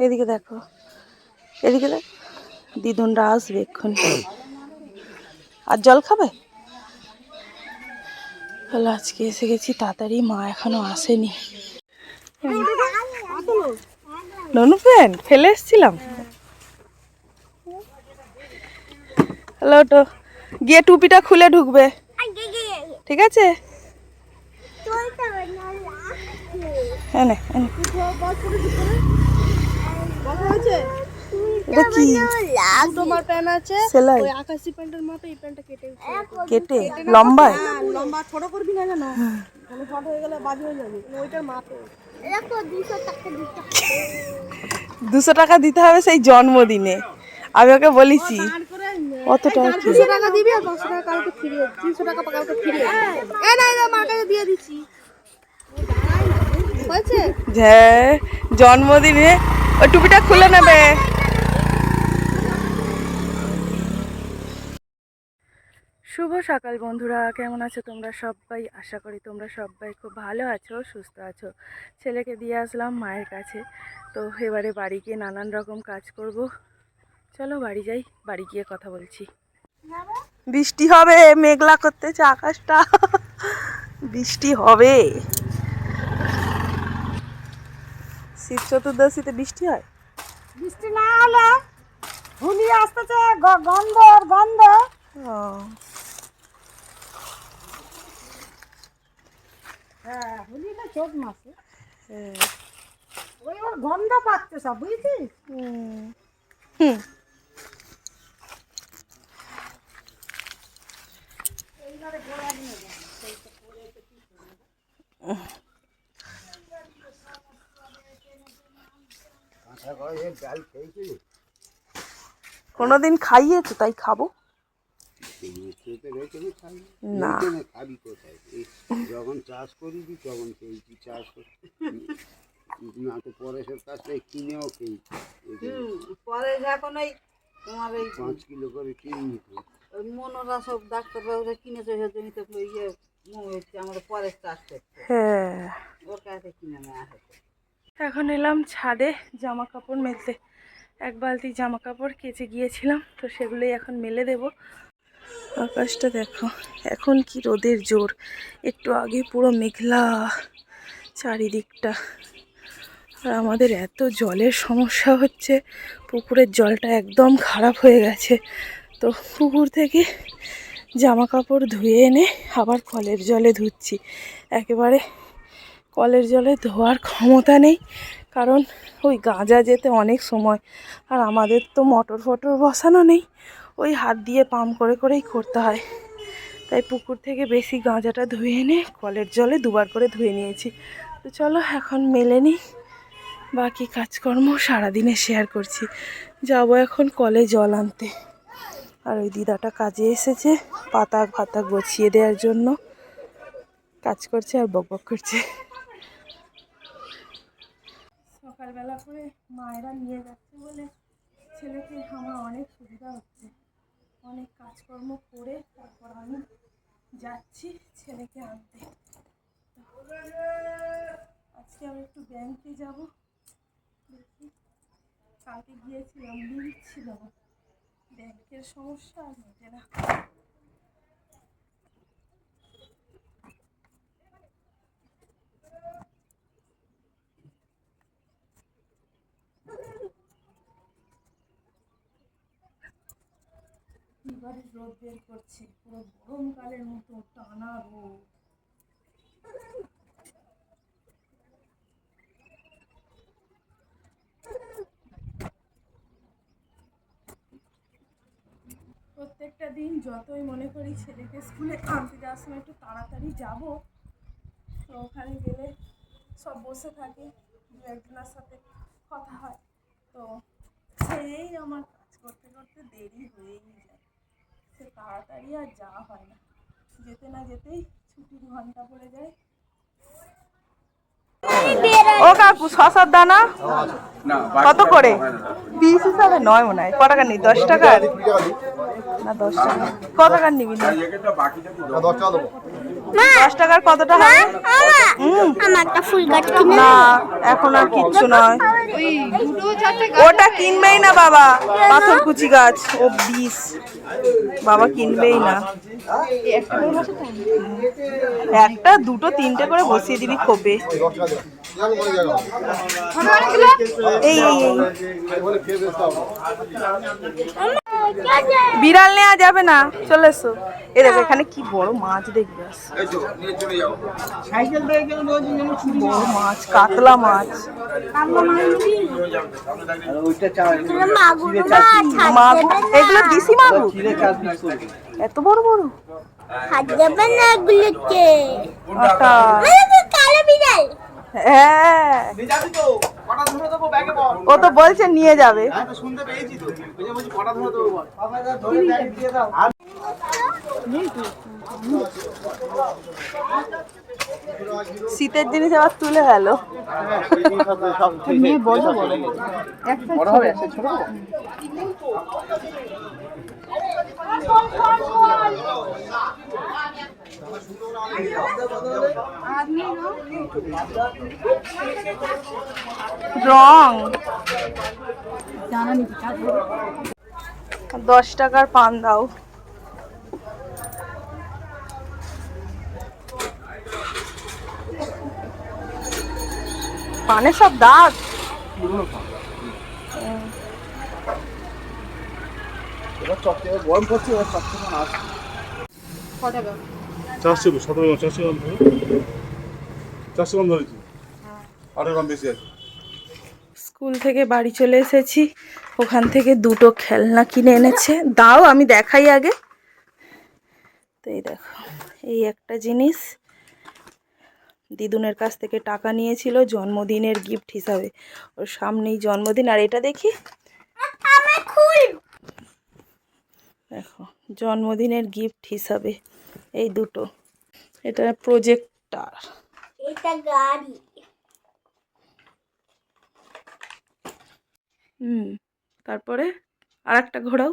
এদিকে দেখো। এদিকে দেখ। দিদুনরা আসবে এক্ষুনি আর জল খাবে? তাহলে আজকে এসে গেছি, তাড়াতাড়ি মা এখনও আসেনি। ননু ফ্যান ফেলে এসছিলাম। হ্যালো তো গিয়ে টুপিটা খুলে ঢুকবে। ঠিক আছে? এনে এনে। এটা কি? তোমার প্যান্ট আছে? সেলাই। ওই আকাশি প্যান্টের মতো এই প্যান্টটা কেটে কেটে? লম্বায় লম্বা? ছোট করবি না জানো? তাহলে ছোট হয়ে গেলে বাজে হয়ে যাবে। ওইটার মাপে দুশো টাকা দিতে হবে। সেই জন্মদিনে। আমি ওকে বলেছি। কত টাকা কি? টাকা দিবি আর পাঁচশো টাকা কালকে ফিরিয়ে তিনশো টাকা কালকে ফিরিয়ে না না মার কাছে দিয়ে দিচ্ছি। হ্যাঁ জন্মদিনে। ওই টুপিটা খুলে নেবে। শুভ সকাল বন্ধুরা কেমন আছো তোমরা সবাই? আশা করি তোমরা সবাই খুব ভালো আছো সুস্থ আছো। ছেলেকে দিয়ে আসলাম মায়ের কাছে। তো এবারে বাড়ি গিয়ে নানান রকম কাজ করব। চলো বাড়ি যাই বাড়ি গিয়ে কথা বলছি। বৃষ্টি হবে মেঘলা করতেছে আকাশটা। বৃষ্টি হবে। শিব চতুর্দশীতে বৃষ্টি হয় বৃষ্টি না হলে হুলি আসতেছে গন্ধ গন্ধ হ্যাঁ হুলি না চোখ মাসে। ওই ওর গন্ধ পাচ্ছে সব বুঝেছিস হুম। হুম। কোনোদিন খাইয়েছো? তাই খাব। না। খাবি কোথায় যখন চাষ করিবি তখন খেয়েছি চাষ না তো পরেশের কাছ থেকে কিনেও খেয়েছি। ওই তোমার ওই পাঁচ কিলো করে কিনি মনোরা সব ডাক্তারবাবুরা কিনেছে সে জমিতে ইয়ে চাষ হ্যাঁ। ওর কাছে কিনে নেওয়া হতো এখন এলাম ছাদে জামা কাপড় মেলতে। এক বালতি জামা কাপড় কেচে গিয়েছিলাম, তো সেগুলোই এখন মেলে দেব। আকাশটা দেখো, এখন কি রোদের জোর। একটু আগে পুরো মেঘলা চারিদিকটা। আর আমাদের এত জলের সমস্যা হচ্ছে, পুকুরের জলটা একদম খারাপ হয়ে গেছে। তো পুকুর থেকে জামা কাপড় ধুয়ে এনে আবার কলের জলে ধুচ্ছি। একেবারে কলের জলে ধোয়ার ক্ষমতা নেই, কারণ ওই গাঁজা যেতে অনেক সময়। আর আমাদের তো মোটর ফটর বসানো নেই, ওই হাত দিয়ে পাম্প করে করেই করতে হয়। তাই পুকুর থেকে বেশি গাঁজাটা ধুয়ে এনে কলের জলে দুবার করে ধুয়ে নিয়েছি। তো চলো এখন মেলে নিই, বাকি কাজকর্ম সারাদিনে শেয়ার করছি। যাব এখন কলে জল আনতে। আর ওই দিদাটা কাজে এসেছে, পাতা ফাতা গছিয়ে দেওয়ার জন্য। কাজ করছে আর বক করছে। সকালবেলা করে মায়েরা নিয়ে যাচ্ছে বলে ছেলেকে আমার অনেক সুবিধা হচ্ছে। অনেক কাজকর্ম করে তারপর আমি যাচ্ছি ছেলেকে আনতে। আজকে আমি একটু ব্যাংকে যাব। দেখি, কালকে গিয়েছিলাম লিমিট ছিল ব্যাংকের সমস্যা আর মেটে না। এবারে রোদ বের করছে, পুরো গরমকালের মতো টানা রোদ। প্রত্যেকটা দিন যতই মনে করি ছেলেকে স্কুলে আনতে যাওয়ার সময় একটু তাড়াতাড়ি যাব, তো ওখানে গেলে সব বসে থাকে, দু একজনের সাথে কথা হয়। তো সেই আমার কাজ করতে করতে দেরি হয়েই যায়। সে তাড়াতাড়ি আর যাওয়া হয় না। যেতে না যেতেই ছুটির ঘণ্টা পড়ে যায়। ও কাকু শশার দানা? কত করে? পিস হিসাবে নয় মনে হয়। ক টাকা নি দশ টাকার না দশ টাকা। ক টাকার নিবি? না দশ টাকার কতটা হবে? একটা ফুল গাছ না এখন আর কিচ্ছু নয়। দুটো ওটা কিনবেই না বাবা। পাথর কুচি গাছ। ও বিষ। বাবা কিনবেই না। একটা দুটো তিনটে করে বসিয়ে দিবি খোপে। এই এই বিড়াল নেওয়া যাবে না চলে এসো। এ দেখো এখানে কি বড় মাছ দেখবে। বড় মাছ কাতলা মাছ। এগুলো দিশি মাগুর? এত বড় বড়? হ্যাঁ। ও তো বলছে নিয়ে যাবে। শীতের জিনিস আবার তুলে গেল রং। দশ টাকার পান দাও। পানে সব দাগ? গরম করছে সবসময় আসছে চারশো সতেরো গ্রাম চারশো গ্রাম ধরে। চারশো গ্রাম ধরেছি। আরও গ্রাম বেশি আছে। স্কুল থেকে বাড়ি চলে এসেছি। ওখান থেকে দুটো খেলনা কিনে এনেছে। দাও আমি দেখাই আগে। তো এই দেখো এই একটা জিনিস। দিদুনের কাছ থেকে টাকা নিয়েছিল জন্মদিনের গিফট হিসাবে। ওর সামনেই জন্মদিন আর এটা দেখি। দেখো জন্মদিনের গিফট হিসাবে। এই দুটো। এটা প্রজেক্টার এটা গাড়ি। হুম তারপরে আর একটা ঘোরাও।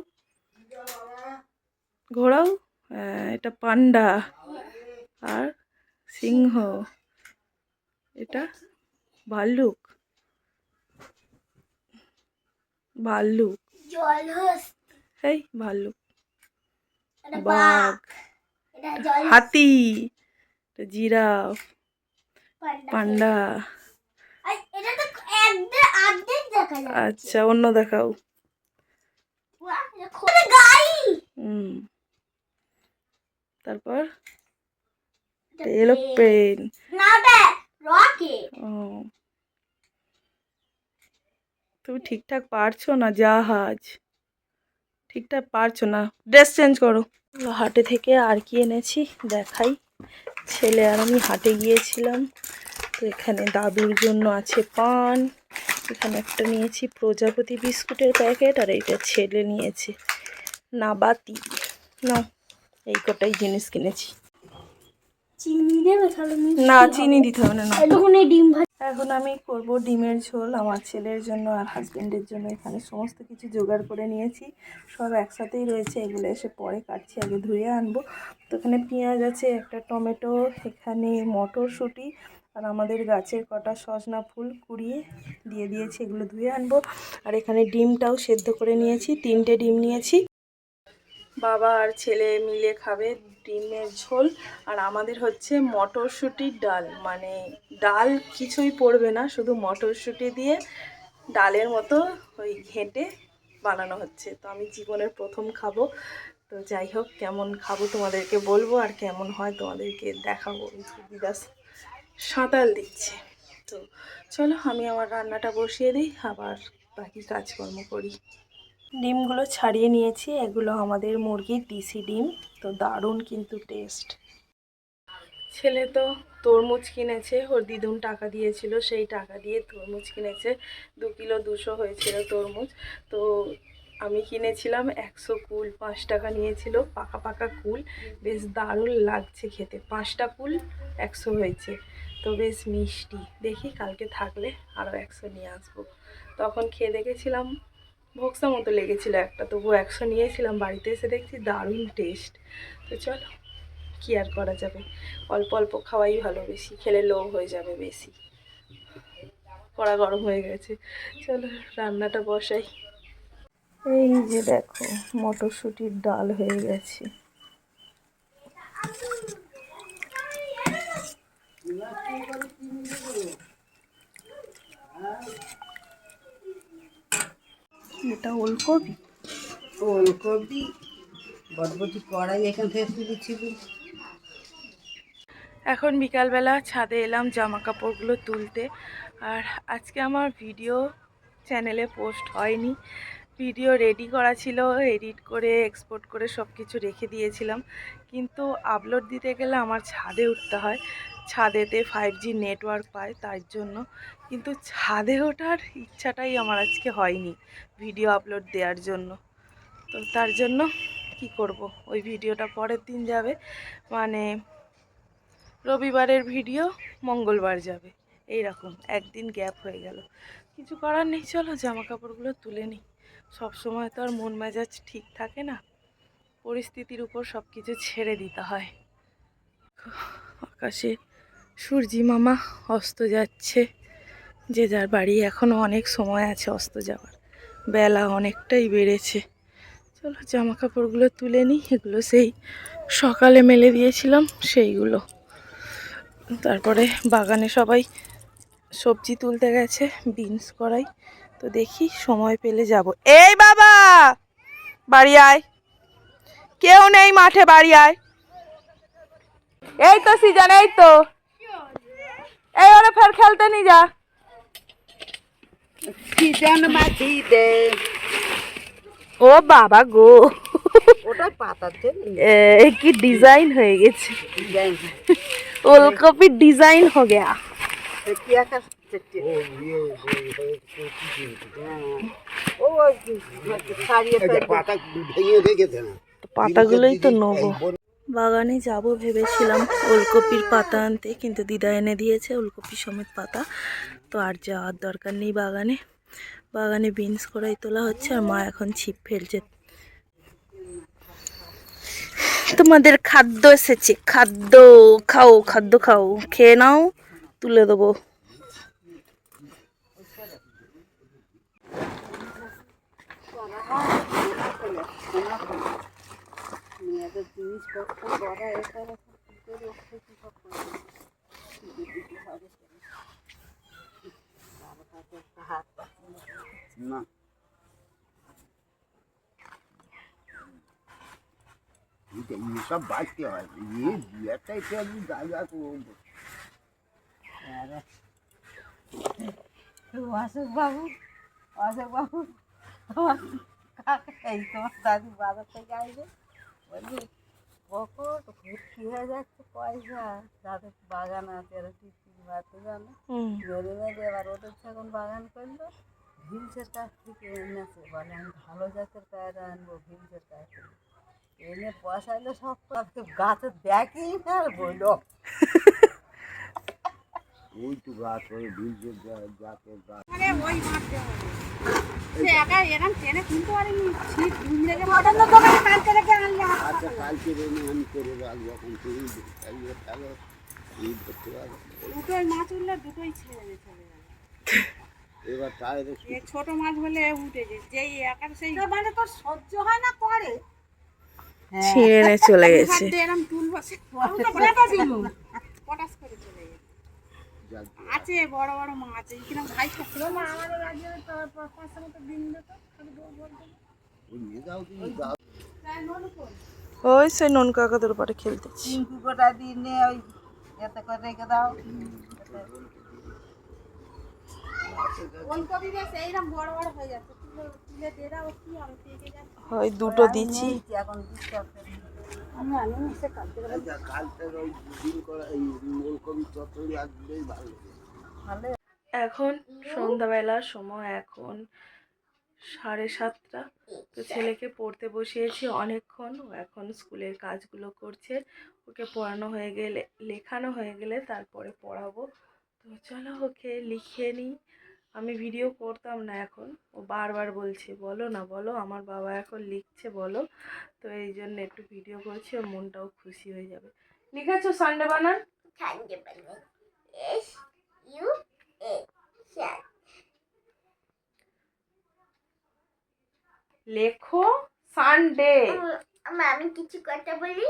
ঘোরাও হ্যাঁ, এটা পান্ডা আর সিংহ। এটা ভাল্লুক। ভাল্লুক। এই ভাল্লুক। বাঘ। হাতি জিরাফ পান্ডা। আচ্ছা অন্য দেখাও। তারপর? এরোপ্লেন তুমি ঠিকঠাক পারছ না জাহাজ। ঠিকঠাক পারছ না? ড্রেস চেঞ্জ করো। হাটে থেকে আর কি এনেছি দেখাই। ছেলে আর আমি হাটে গিয়েছিলাম। তো এখানে দাদুর জন্য আছে পান। এখানে একটা নিয়েছি প্রজাপতি বিস্কুটের প্যাকেট আর এইটা ছেলে নিয়েছে। নাবাতি। না এই কটাই জিনিস কিনেছি। চিনি দেবে তাহলে না চিনি দিতে হবে না না। এতক্ষণে ডিম ভাজা এখন আমি করব ডিমের ঝোল আমার ছেলের জন্য আর হাজবেন্ডের জন্য। এখানে সমস্ত কিছু জোগাড় করে নিয়েছি। সব একসাথেই রয়েছে এগুলো এসে পরে কাটছি আগে ধুয়ে আনব। তো এখানে পেঁয়াজ আছে একটা টমেটো এখানে মটরশুঁটি আর আমাদের গাছের কটা সজনা ফুল কুড়িয়ে দিয়ে দিয়েছি এগুলো ধুয়ে আনব। আর এখানে ডিমটাও সেদ্ধ করে নিয়েছি তিনটে ডিম নিয়েছি। বাবা আর ছেলে মিলে খাবে ডিমের ঝোল আর আমাদের হচ্ছে মটরশুঁটির ডাল। মানে ডাল কিছুই পড়বে না, শুধু মটরশুঁটি দিয়ে ডালের মতো ওই ঘেঁটে বানানো হচ্ছে। তো আমি জীবনের প্রথম খাব। তো যাই হোক, কেমন খাব তোমাদেরকে বলব আর কেমন হয় তোমাদেরকে দেখাবো। দিদা সাঁতাল দিচ্ছে। তো চলো, আমি আমার রান্নাটা বসিয়ে দিই, আবার বাকি কাজকর্ম করি। ডিমগুলো ছাড়িয়ে নিয়েছি। এগুলো আমাদের মুরগির দেশি ডিম। তো দারুণ কিন্তু টেস্ট ছেলে তো তরমুজ কিনেছে। ওর দিদুন টাকা দিয়েছিল। সেই টাকা দিয়ে তরমুজ কিনেছে। দু কিলো দুশো হয়েছিল তরমুজ। তো আমি কিনেছিলাম একশো কুল, পাঁচ টাকা নিয়েছিল। পাকা পাকা কুল। বেশ দারুণ লাগছে খেতে। পাঁচটা কুল, একশো হয়েছে। তো বেশ মিষ্টি। দেখি কালকে থাকলে আরও একশো নিয়ে আসব। তখন খেয়ে দেখেছিলাম ভোক্সা মতো লেগেছিলো একটা তবুও একশো নিয়েছিলাম, বাড়িতে এসে দেখছি দারুণ টেস্ট তো চলো, কী আর করা যাবে? অল্প অল্প খাওয়াই ভালো, বেশি খেলে লোভ হয়ে যাবে বেশি। কড়া গরম হয়ে গেছে। চলো, রান্নাটা বসাই। এই যে দেখো, মটরশুঁটির ডাল হয়ে গেছে। এটা ওলকপি ওলকপি বটবটি কড়াই এখান থেকে তুলেছিল এখন বিকালবেলা ছাদে এলাম জামা কাপড়গুলো তুলতে। আর আজকে আমার ভিডিও চ্যানেলে পোস্ট হয়নি। ভিডিও রেডি করা ছিল এডিট করে এক্সপোর্ট করে সব কিছু রেখে দিয়েছিলাম। কিন্তু আপলোড দিতে গেলে আমার ছাদে উঠতে হয়। ছাদেতে ফাইভ জি নেটওয়ার্ক পায় তার জন্য। কিন্তু ছাদে ওঠার ইচ্ছাটাই আমার আজকে হয়নি। ভিডিও আপলোড দেওয়ার জন্য। তো তার জন্য কি করব? ওই ভিডিওটা পরের দিন যাবে। মানে রবিবারের ভিডিও মঙ্গলবার যাবে। এই রকম একদিন গ্যাপ হয়ে গেল। কিছু করার নেই, চলো জামা কাপড়গুলো তুলে নিই। সব সময় তো আর মন মেজাজ ঠিক থাকে না। পরিস্থিতির উপর সব কিছু ছেড়ে দিতে হয়। আকাশে সূর্যি মামা অস্ত যাচ্ছে। যে যার বাড়ি এখনও অনেক সময় আছে অস্ত যাওয়ার। বেলা অনেকটাই বেড়েছে। চলো জামা কাপড়গুলো তুলে নিই, এগুলো সেই সকালে মেলে দিয়েছিলাম, সেইগুলো। তারপরে বাগানে সবাই সবজি তুলতে গেছে, বিনস করাই। তো দেখি সময় পেলে যাব। এই বাবা! বাড়ি আয়। কেউ নেই মাঠে, বাড়ি আয়। এই তো সিজন, এই তো। এই ওরা ফের খেলতে নি যা। ও বাবা গো। ওটা এ, কি ডিজাইন হয়ে গেছে। জানি ওলকপির ডিজাইন হো গয়া ইয়ে কচি কিন্তু ও ছাড়িয়ে এই যে পাতা ভেঙে তো পাতাগুলোই তো নেব। বাগানে যাব ভেবেছিলাম ওলকপির পাতা আনতে কিন্তু দিদা এনে দিয়েছে ওলকপি সমেত পাতা। তো আর যাওয়ার দরকার নেই বাগানে। বাগানে বিনস করাই তোলা হচ্ছে আর মা এখন ছিপ ফেলছে। তোমাদের খাদ্য এসেছে। খাদ্য খাও খাদ্য খাও। খেয়ে নাও, তুলে দেবো। জিনিসপত্র করা এটা ওটা কি করে ওঠে কি সব করে। দিতে হবে তো। বাবার কাছে একটা হাত পাচ্ছি না। না এটা সব বাঁচতে হয় ইয়ে বিয়ারটা একটু আমি জায়গা করব অশোক বাবু অশোক বাবু তোমার কাকা এই তোমার দাদু বাজার থেকে আসবে বলছি কখন ভর্তি হয়ে যাচ্ছে পয়সা যাদের বাগান আছে এরা টিপটিপ মারতে জানে হুম মেরে মেরে এবার ওদের যখন বাগান করল ভিলসের কাছ থেকে এনেছে বলে আমি ভালো জাতের পায়রা আনব ভিলসের কাছ থেকে। এনে বসাইলো সব তো গাছে দেখি না আর বলল ওই তো গাছ ওই বীজের গাছের গাছ। আচ্ছা কালকে রেনে আমি করে রাখব এখন তুমি ফেলবে ফেলো এই ধরতে পারব দুটোই মাছ উঠলে দুটোই ছেড়ে এবার টায়ারে ছোট মাছ হলে উঠে যায় যেই একার সেই মানে তোর সহ্য হয় না করে। ছিঁড়ে নিয়ে চলে গেছে। এরম তুলবো সে আমি তো বেটা দিলুম। পটাশ করে চলে গেছে। আছে বড় বড় মাছ এইখানে ভাই ছিল না আমাদের আগে তো পাঁচশো মতো দিন দিত। খালি বউ বলতো। ওই নিয়ে যাও তুমি যাও। ওই সে নন কাকাদের পারে খেলতেছি। দিয়ে ওই এতে করে রেখে দাও। হয় দুটো দিচ্ছি। এখন ওই সন্ধ্যাবেলার সময় এখন সাড়ে সাতটা। তো ছেলেকে পড়তে বসিয়েছি অনেকক্ষণ। ও এখন স্কুলের কাজগুলো করছে। ওকে পড়ানো হয়ে গেলে, লেখানো হয়ে গেলে তারপরে পড়াবো। তো চলো ওকে লিখে নিই। আমি ভিডিও করতাম না এখন। ও বারবার বলছে বলো না বলো আমার বাবা এখন লিখছে বলো। তো এই জন্য একটু ভিডিও করছি ওর মনটাও খুশি হয়ে যাবে। লিখেছো সানডে বানান U A লেখো সানডে আমি কিছু কথা বলি?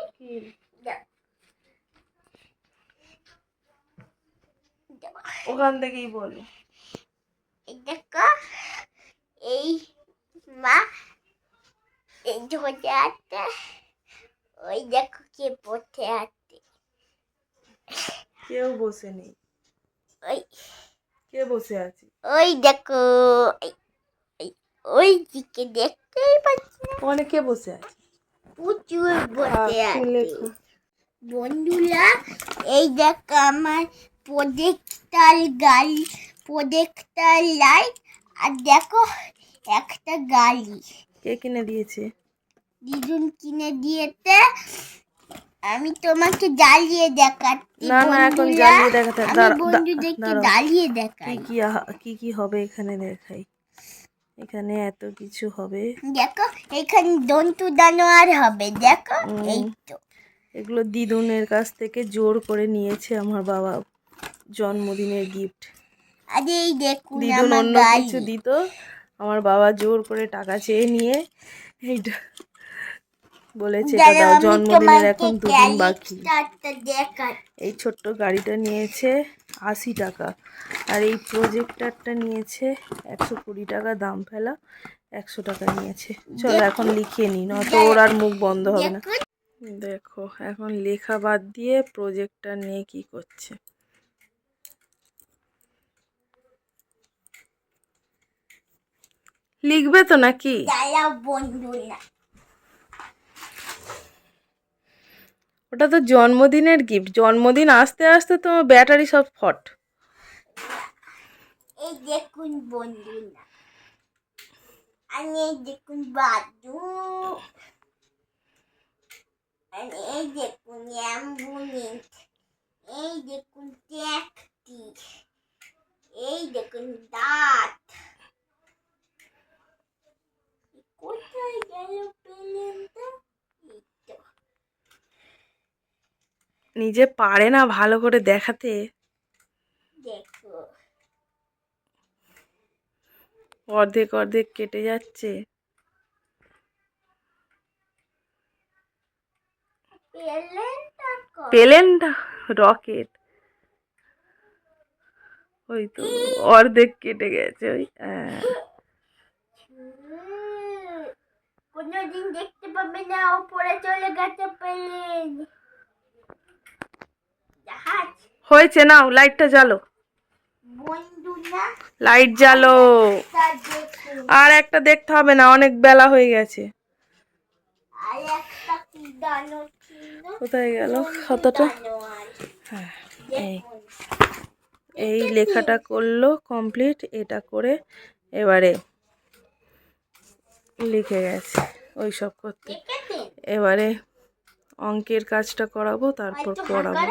ওখান থেকেই বলো। দেখো এই মা এই ধরে আছে ওই দেখো কে পথে আছে। কেউ বসে নেই। ওই কে বসে আছে? ওই দেখো ওই- দিকে দেখতেই পাচ্ছি না। ওখানে কে বসে আছে? প্রচুর বসে তুমি আছে। বন্ধুরা এই দেখো আমার প্রজেক্টার গাড়ি প্রজেক্টার লাইট আর দেখো একটা গাড়ি। কে কিনে দিয়েছে? দিদুন কিনে দিয়েছে। আমি তোমাকে জ্বালিয়ে দেখাচ্ছি না না এখন জ্বালিয়ে দেখাতে বন্ধুদেরকে জ্বালিয়ে দেখাই। কি কি কি হবে এখানে দেখাই। এখানে এত কিছু হবে। দেখো এখানে দন্তু দানোয়ার হবে। দেখো এই তো। এগুলো দিদুনের কাছ থেকে জোর করে নিয়েছে আমার বাবা। জন্মদিনের গিফট দিদুন অন্য কিছু দিত। আমার বাবা জোর করে টাকা চেয়ে নিয়ে এইটা বলেছে এটা দাও জন্মদিনের এখন দুদিন বাকি। এই ছোট্ট গাড়িটা নিয়েছে আশি টাকা। আর এই প্রজেক্টারটা নিয়েছে একশো কুড়ি টাকা দাম ফেলা একশো টাকা নিয়েছে। চলো এখন লিখিয়ে নিই নয়তো ওর আর মুখ বন্ধ হবে না। দেখো এখন লেখা বাদ দিয়ে প্রজেক্টটা নিয়ে কি করছে। লিখবে তো নাকি? ওটা তো জন্মদিনের গিফট জন্মদিন আসতে আসতে তো ব্যাটারি সব ফট। এই দেখুন বন্ধুরা এই দেখুন বাদু। এই দেখুন অ্যাম্বুলেন্স। এই দেখুন ট্যাক্সি। এই দেখুন দাঁত। কোথায় গেল প্লেনটা এই নিজে পারে না ভালো করে দেখাতে দেখো অর্ধেক অর্ধেক কেটে যাচ্ছে পেলেনটা রকেট ওই তো অর্ধেক কেটে গেছে ওই হ্যাঁ। কোনোদিন দেখতে পাবে না উপরে চলে গেছে প্লেন। জাহাজ। হয়েছে নাও লাইটটা জ্বালো। লাইট জ্বালো। আর একটা দেখতে হবে না অনেক বেলা হয়ে গেছে। কোথায় গেল? খাতাটা? দানোয়ার। এই এই লেখাটা করল কমপ্লিট এটা করে এবারে লিখে গেছে ওই সব করতে এবারে অঙ্কের কাজটা করাবো তারপর পড়াবো।